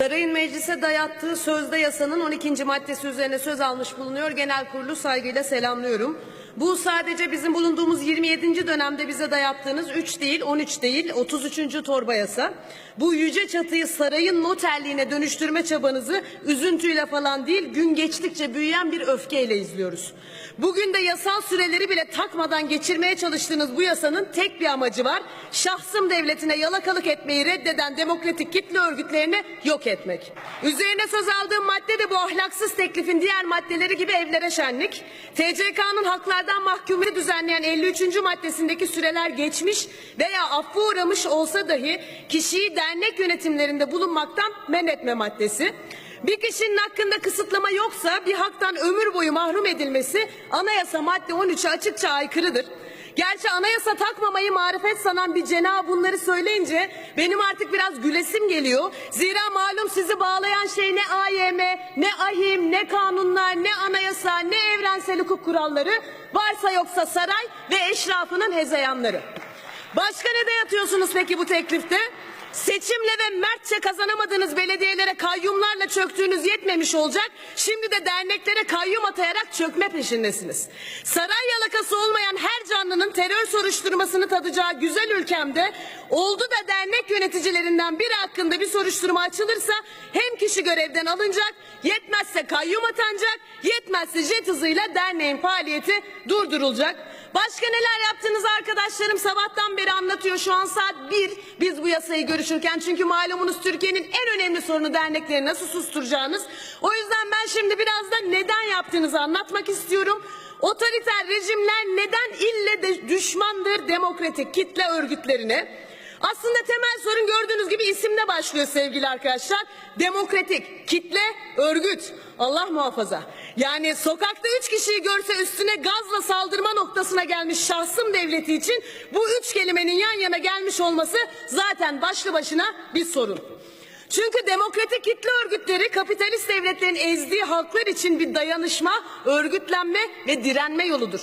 Sarayın meclise dayattığı sözde yasanın 12. maddesi üzerine söz almış bulunuyor. Genel kurulu saygıyla selamlıyorum. Bu sadece bizim bulunduğumuz 27. dönemde bize dayattığınız 3 değil, 13 değil, 33. torba yasa. Bu yüce çatıyı sarayın noterliğine dönüştürme çabanızı üzüntüyle falan değil, gün geçtikçe büyüyen bir öfkeyle izliyoruz. Bugün de yasal süreleri bile takmadan geçirmeye çalıştığınız bu yasanın tek bir amacı var. Şahsım devletine yalakalık etmeyi reddeden demokratik kitle örgütlerini yok etmek. Üzerine söz aldığım madde de bu ahlaksız teklifin diğer maddeleri gibi evlere şenlik. TCK'nın haklardan mahkumiyeti düzenleyen 53. maddesindeki süreler geçmiş veya affı uğramış olsa dahi kişiyi dernek yönetimlerinde bulunmaktan men etme maddesi. Bir kişinin hakkında kısıtlama yoksa bir haktan ömür boyu mahrum edilmesi anayasa madde 13'e açıkça aykırıdır. Gerçi anayasa takmamayı marifet sanan bir cenah bunları söyleyince benim artık biraz gülesim geliyor. Zira malum sizi bağlayan şey ne AYM, ne AHİM, ne kanunlar, ne anayasa, ne evrensel hukuk kuralları varsa yoksa saray ve eşrafının hezeyanları. Başka ne dayatıyorsunuz peki bu teklifte? Seçimle ve mertçe kazanamadığınız belediyelere kayyumlarla çöktüğünüz yetmemiş olacak. Şimdi de derneklere kayyum atayarak çökme peşindesiniz. Saray yalakası olmayan her canlının terör soruşturmasını tadacağı güzel ülkemde oldu da dernek yöneticilerinden biri hakkında bir soruşturma açılırsa hem kişi görevden alınacak, yetmezse kayyum atanacak, yetmezse jet hızıyla derneğin faaliyeti durdurulacak. Başka neler yaptınız arkadaşlarım sabahtan beri anlatıyor. Şu an saat 1 biz bu yasayı görüşürken. Çünkü malumunuz Türkiye'nin en önemli sorunu dernekleri nasıl susturacağınız. O yüzden ben şimdi biraz da neden yaptığınızı anlatmak istiyorum. Otoriter rejimler neden ille de düşmandır demokratik kitle örgütlerine? Aslında temel sorun gördüğünüz gibi isimde başlıyor sevgili arkadaşlar. Demokratik, kitle, örgüt. Allah muhafaza. Yani sokakta üç kişiyi görse üstüne gazla saldırma noktasına gelmiş şahsım devleti için bu üç kelimenin yan yana gelmiş olması zaten başlı başına bir sorun. Çünkü demokratik kitle örgütleri kapitalist devletlerin ezdiği halklar için bir dayanışma, örgütlenme ve direnme yoludur.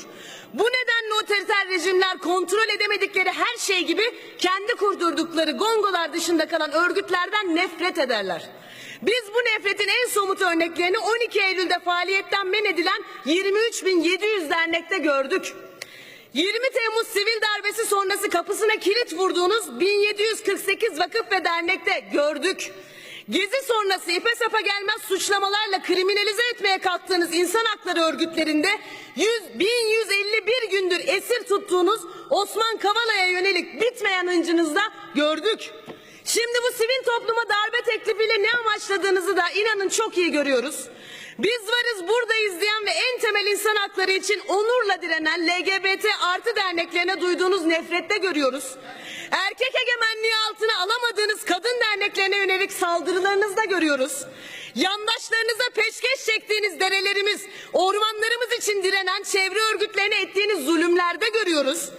Bu nedenle otoriter rejimler kontrol edemedikleri her şey gibi kendi kurdurdukları gongolar dışında kalan örgütlerden nefret ederler. Biz bu nefretin en somut örneklerini 12 Eylül'de faaliyetten men edilen 23.700 dernekte gördük. 20 Temmuz sivil darbesi sonrası kapısına kilit vurduğunuz 1748 vakıf ve dernekte gördük. Gezi sonrası ipe sapa gelmez suçlamalarla kriminalize etmeye kalktığınız insan hakları örgütlerinde 100, 1151 gündür esir tuttuğunuz Osman Kavala'ya yönelik bitmeyen hıncınızda gördük. Şimdi bu sivil topluma darbe teklifiyle ne amaçladığınızı da inanın çok iyi görüyoruz. Biz varız buradayız diyen ve en temel insan hakları için onurla direnen LGBT artı derneklerine duyduğunuz nefrette görüyoruz. Erkek egemenliği altına alamadığınız kadın derneklerine yönelik saldırılarınızda görüyoruz. Yandaşlarınıza peşkeş çektiğiniz derelerimiz, ormanlarımız için direnen çevre örgütlerine ettiğiniz zulümlerde görüyoruz.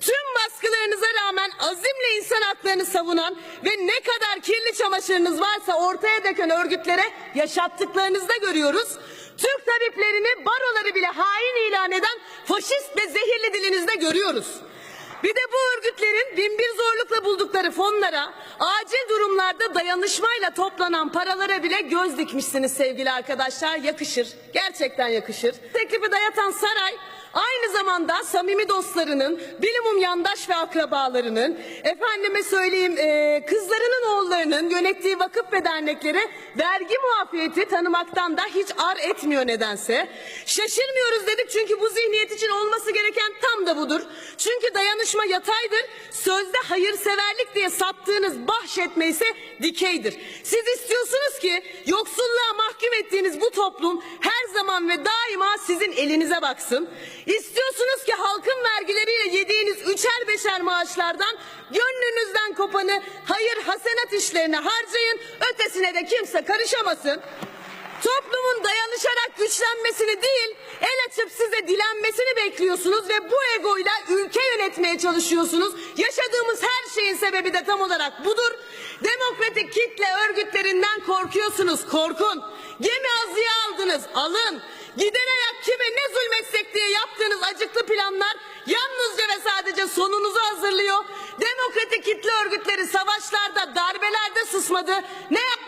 Tüm baskılarınıza rağmen azimle insan haklarını savunan ve ne kadar kirli çamaşırınız varsa ortaya döken örgütlere yaşattıklarınızda görüyoruz. Türk tabiplerini, baroları bile hain ilan eden faşist ve zehirli dilinizde görüyoruz. Bir de bu örgütlerin binbir zorlukla buldukları fonlara, acil durumlarda dayanışmayla toplanan paralara bile göz dikmişsiniz sevgili arkadaşlar. Yakışır, gerçekten yakışır. Teklifi dayatan saray, aynı zamanda samimi dostlarının, bilimum yandaş ve akrabalarının, efendime söyleyeyim e, kızlarının oğullarının yönettiği vakıf ve derneklere vergi muafiyeti tanımaktan da hiç ar etmiyor nedense. Şaşırmıyoruz dedik çünkü bu zihniyet için olması gereken tam da budur. Çünkü dayanışma yataydır, sözde hayırseverlik diye sattığınız bahşetme ise dikeydir. Siz istiyorsunuz ki yoksulluğa mahkum ettiğiniz bu toplum her zaman ve daima sizin elinize baksın. İstiyorsunuz ki halkın vergileriyle yediğiniz üçer beşer maaşlardan gönlünüzden kopanı hayır hasenat işlerine harcayın, ötesine de kimse karışamasın. Toplumun dayanışarak güçlenmesini değil, el açıp size dilenmesini bekliyorsunuz ve bu egoyla ülke yönetmeye çalışıyorsunuz. Yaşadığımız her şeyin sebebi de tam olarak budur. Demokratik kitle örgütlerinden korkuyorsunuz, korkun. Gemi azıya aldınız, alın. Gider ayak kime ne zulmetsek diye yaptığınız acıklı planlar yalnızca ve sadece sonunuzu hazırlıyor. Demokratik kitle örgütleri savaşlarda, darbelerde susmadı. Ne yaptı?